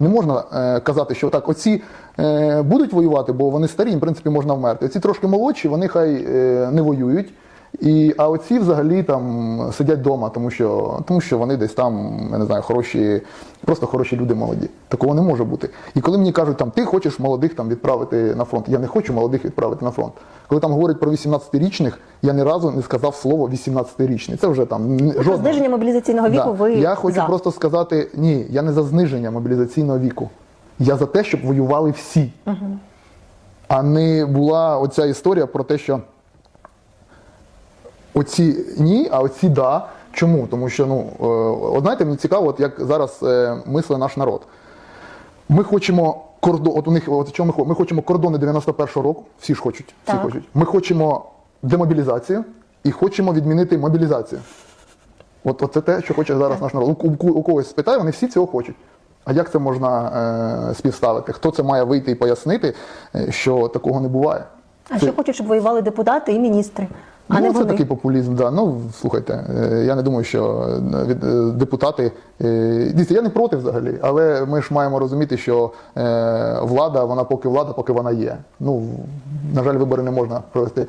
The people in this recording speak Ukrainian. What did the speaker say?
Не можна е, казати, що так, оці е, будуть воювати, бо вони старі, їм, в принципі, можна вмерти. Оці трошки молодші, вони хай е, не воюють. І, а оці взагалі там сидять вдома, тому що, тому що вони десь там, я не знаю, хороші, просто хороші люди молоді. Такого не може бути. І коли мені кажуть, там, ти хочеш молодих там, відправити на фронт, я не хочу молодих відправити на фронт. Коли там говорять про 18-річних, я ні разу не сказав слово 18-річний. Це вже там н- Про зниження мобілізаційного віку Да. ви Я хочу за. просто сказати: ні, я не за зниження мобілізаційного віку. Я за те, щоб воювали всі. А не була оця історія про те, що оці ні, а оці да. Чому? Тому що, ну, е, от знаєте, мені цікаво, от як зараз е, мислить наш народ. Ми хочемо кордон, от у них, от що ми хочемо? Ми хочемо кордони 91-го року, всі ж хочуть, всі Так. хочуть. Ми хочемо демобілізацію і хочемо відмінити мобілізацію. От, от це те, що хоче зараз наш народ. У, у, у когось спитає, вони всі цього хочуть. А як це можна е, співставити? Хто це має вийти і пояснити, е, що такого не буває? А ще хочуть, щоб воювали депутати і міністри, а ну, не це вони. такий популізм. Да. Ну слухайте, е, я не думаю, що е, е, депутати дивіться, я не проти взагалі, але ми ж маємо розуміти, що влада, вона поки влада, поки вона є. Ну на жаль, вибори не можна провести.